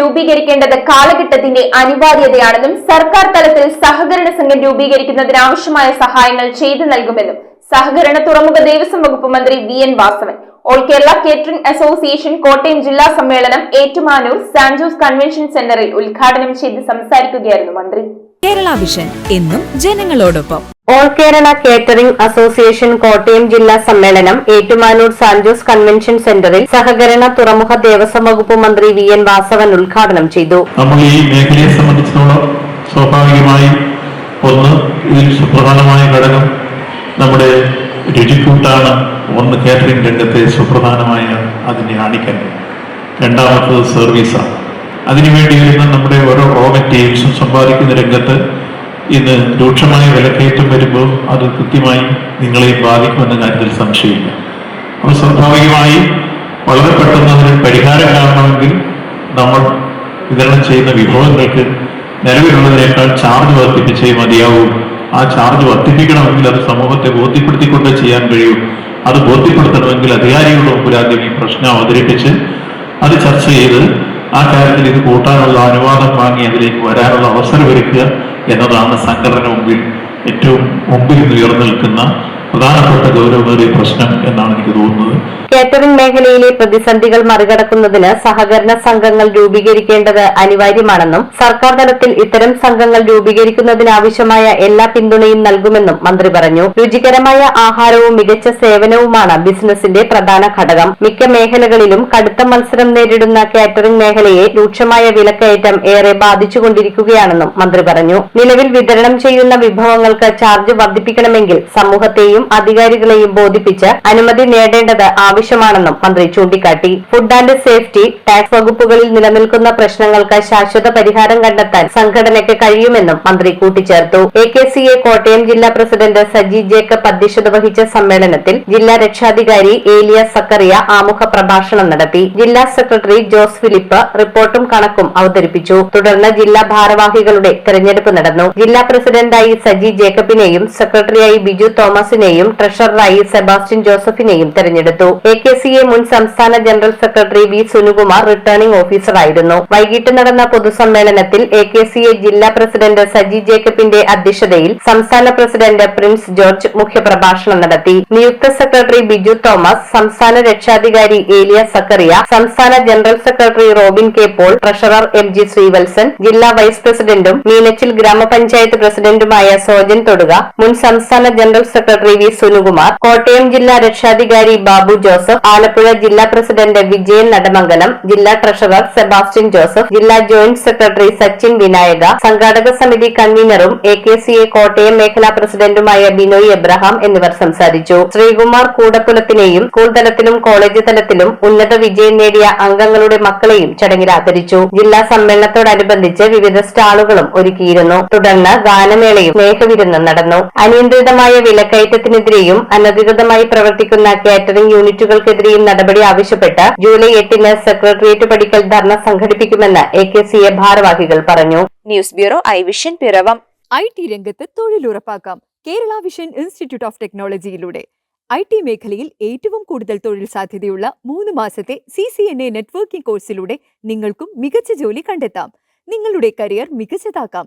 രൂപീകരിക്കേണ്ടത് കാലഘട്ടത്തിന്റെ അനിവാര്യതയാണെന്നും സർക്കാർ തലത്തിൽ സഹകരണ സംഘം രൂപീകരിക്കുന്നതിന് ആവശ്യമായ സഹായങ്ങൾ ചെയ്തു നൽകുമെന്നും സഹകരണ തുറമുഖ ദേവസ്വം വകുപ്പ് മന്ത്രി V N Vasavan. All Kerala catering association Kottayam ജില്ലാ സമ്മേളനം ഏറ്റുമാനൂർ സാൻജോസ് കൺവെൻഷൻ സെന്ററിൽ ഉദ്ഘാടനം ചെയ്ത് സംസാരിക്കുകയായിരുന്നു മന്ത്രി. കേരള വിഷൻ എന്നും ജനങ്ങളോടൊപ്പം. All Kerala catering association Kottayam ജില്ലാ സമ്മേളനം ഏറ്റുമാനൂർ സാൻജോസ് കൺവെൻഷൻ സെന്ററിൽ സഹകരണ തുറമുഖ ദേവസ്വം വകുപ്പ് മന്ത്രി വി എൻ വാസവൻ ഉദ്ഘാടനം ചെയ്തു. നമ്മൾ ഈ മേഖലയെ സംബന്ധിച്ചിടത്തോളം സ്വാഭാവികമായും ഒന്ന് ഇതിൽ സുപ്രധാനമായ ഘടകം നമ്മുടെ രുചിക്കൂട്ടാണ്. ഒന്ന് കാറ്ററിംഗ് രംഗത്തെ സുപ്രധാനമായ അതിനെ ആണിക്കൽ രണ്ടാമത്തത് സർവീസാണ്. അതിനുവേണ്ടി വരുന്ന നമ്മുടെ ഓരോ റോ മെറ്റീരിയൽസും സമ്പാദിക്കുന്ന രംഗത്ത് ഇന്ന് രൂക്ഷമായ വിലക്കയറ്റം വരുമ്പോൾ അത് കൃത്യമായി നിങ്ങളെ ബാധിക്കുമെന്ന കാര്യത്തിൽ സംശയമില്ല. അപ്പോൾ സ്വാഭാവികമായി വളരെ പെട്ടെന്ന് അതിന് പരിഹാരം കാണണമെങ്കിൽ നമ്മൾ വിതരണം ചെയ്യുന്ന വിഭവങ്ങൾക്ക് നിലവിലുള്ളതിനേക്കാൾ ചാർജ് വർദ്ധിപ്പിച്ചേ മതിയാവൂ. ആ ചാർജ് വർദ്ധിപ്പിക്കണമെങ്കിൽ അത് സമൂഹത്തെ ബോധ്യപ്പെടുത്തിക്കൊണ്ട് ചെയ്യാൻ കഴിയൂ. അത് ബോധ്യപ്പെടുത്തണമെങ്കിൽ അധികാരികളുടെ മുമ്പിൽ ആദ്യം ഈ പ്രശ്നം അവതരിപ്പിച്ച് അത് ചർച്ച ചെയ്ത് ആ കാര്യത്തിൽ ഇത് കൂട്ടാനുള്ള അനുവാദം വാങ്ങി അതിലേക്ക് വരാനുള്ള അവസരം ഒരുക്കുക എന്നതാണ് സംഘടന മുമ്പിൽ ഏറ്റവും മുമ്പിൽ നിന്ന് ഉയർന്നു നിൽക്കുന്ന പ്രധാനപ്പെട്ട ഗൗരവമേറിയ പ്രശ്നം എന്നാണ് എനിക്ക് തോന്നുന്നത്. കേറ്ററിംഗ് മേഖലയിലെ പ്രതിസന്ധികൾ മറികടക്കുന്നതിന് സഹകരണ സംഘങ്ങൾ രൂപീകരിക്കേണ്ടത് അനിവാര്യമാണെന്നും സർക്കാർ തലത്തിൽ ഇത്തരം സംഘങ്ങൾ രൂപീകരിക്കുന്നതിനാവശ്യമായ എല്ലാ പിന്തുണയും നൽകുമെന്നും മന്ത്രി പറഞ്ഞു. രുചികരമായ ആഹാരവും മികച്ച സേവനവുമാണ് ബിസിനസിന്റെ പ്രധാന ഘടകം. മിക്ക മേഖലകളിലും കടുത്ത മത്സരം നേരിടുന്ന കാറ്ററിംഗ് മേഖലയെ രൂക്ഷമായ വിലക്കയറ്റം ഏറെ ബാധിച്ചുകൊണ്ടിരിക്കുകയാണെന്നും മന്ത്രി പറഞ്ഞു. നിലവിൽ വിതരണം ചെയ്യുന്ന വിഭവങ്ങൾക്ക് ചാർജ് വർദ്ധിപ്പിക്കണമെങ്കിൽ സമൂഹത്തെയും അധികാരികളെയും ബോധിപ്പിച്ച് അനുമതി നേടേണ്ടത് ആവശ്യമാണെന്നും മന്ത്രി ചൂണ്ടിക്കാട്ടി. ഫുഡ് ആൻഡ് സേഫ്റ്റി ടാക്സ് വകുപ്പുകളിൽ നിലനിൽക്കുന്ന പ്രശ്നങ്ങൾക്ക് ശാശ്വത പരിഹാരം കണ്ടെത്താൻ സംഘടനയ്ക്ക് കഴിയുമെന്നും മന്ത്രി കൂട്ടിച്ചേർത്തു. A K C A Kottayam ജില്ലാ പ്രസിഡന്റ് സജി ജേക്കബ് അധ്യക്ഷത വഹിച്ച സമ്മേളനത്തിൽ ജില്ലാ രക്ഷാധികാരി ഏലിയ സക്കറിയ ആമുഖ പ്രഭാഷണം നടത്തി. ജില്ലാ സെക്രട്ടറി ജോസ് ഫിലിപ്പ് റിപ്പോർട്ടും കണക്കും അവതരിപ്പിച്ചു. തുടർന്ന് ജില്ലാ ഭാരവാഹികളുടെ തെരഞ്ഞെടുപ്പ് നടന്നു. ജില്ലാ പ്രസിഡന്റായി സജി ജേക്കബിനെയും സെക്രട്ടറിയായി ബിജു തോമസിനെയും ട്രഷററായി സെബാസ്റ്റ്യൻ ജോസഫിനെയും തെരഞ്ഞെടുത്തു. എ കെ സി എ മുൻ സംസ്ഥാന general secretary V Sunukumar returning ഓഫീസറായിരുന്നു. വൈകിട്ട് നടന്ന പൊതുസമ്മേളനത്തിൽ എ കെ സി എ ജില്ലാ പ്രസിഡന്റ് സജി ജേക്കബിന്റെ അധ്യക്ഷതയിൽ സംസ്ഥാന പ്രസിഡന്റ് പ്രിൻസ് ജോർജ് മുഖ്യപ്രഭാഷണം നടത്തി. നിയുക്ത സെക്രട്ടറി ബിജു തോമസ് സംസ്ഥാന രക്ഷാധികാരി ഏലിയ സക്കറിയ സംസ്ഥാന general secretary Robin K Paul treasurer M G Sreevalsan ജില്ലാ വൈസ് പ്രസിഡന്റും മീനച്ചിൽ ഗ്രാമപഞ്ചായത്ത് പ്രസിഡന്റുമായ സോജൻ തൊടുക മുൻ സംസ്ഥാന general secretary V Sunukumar Kottayam ജില്ലാ രക്ഷാധികാരി ബാബു ജോസഫ് ആലപ്പുഴ ജില്ലാ പ്രസിഡന്റ് വിജയൻ നടമംഗലം ജില്ലാ ട്രഷറർ സെബാസ്റ്റ്യൻ ജോസഫ് ജില്ലാ ജോയിന്റ് സെക്രട്ടറി സച്ചിൻ വിനായക സംഘാടക സമിതി കൺവീനറും A K C A Kottayam മേഖലാ പ്രസിഡന്റുമായ ബിനോയ് എബ്രഹാം എന്നിവർ സംസാരിച്ചു. ശ്രീകുമാർ കൂടപ്പുലത്തിനെയും സ്കൂൾ തലത്തിലും കോളേജ് തലത്തിലും ഉന്നത വിജയം നേടിയ അംഗങ്ങളുടെ മക്കളെയും ചടങ്ങിൽ ആദരിച്ചു. ജില്ലാ സമ്മേളനത്തോടനുബന്ധിച്ച് വിവിധ സ്റ്റാളുകളും ഒരുക്കിയിരുന്നു. തുടർന്ന് ഗാനമേളയും സ്നേഹവിരുന്നും നടന്നു. അനിയന്ത്രിതമായ വിലക്കയറ്റത്തിനെതിരെയും അനധികൃതമായി പ്രവർത്തിക്കുന്ന കാറ്ററിംഗ് യൂണിറ്റുകൾക്കെതിരെയും നടപടി ആവശ്യപ്പെട്ട് ജൂലൈ എട്ടിന് സെക്രട്ടേറിയറ്റ് പടിക്കൽ ധർണ സംഘടിപ്പിക്കുമെന്ന് എ കെ സി എ ഭാരവാഹികൾ പറഞ്ഞു. News bureau I vision Piravam. I T രംഗത്ത് തൊഴിലുറപ്പാക്കാം. കേരള വിഷൻ ഇൻസ്റ്റിറ്റ്യൂട്ട് ഓഫ് ടെക്നോളജിയിലൂടെ. ഐ ടി മേഖലയിൽ ഏറ്റവും കൂടുതൽ തൊഴിൽ സാധ്യതയുള്ള മൂന്ന് മാസത്തെ C C N A networking കോഴ്സിലൂടെ നിങ്ങൾക്കും മികച്ച ജോലി കണ്ടെത്താം. നിങ്ങളുടെ കരിയർ മികച്ചതാക്കാം.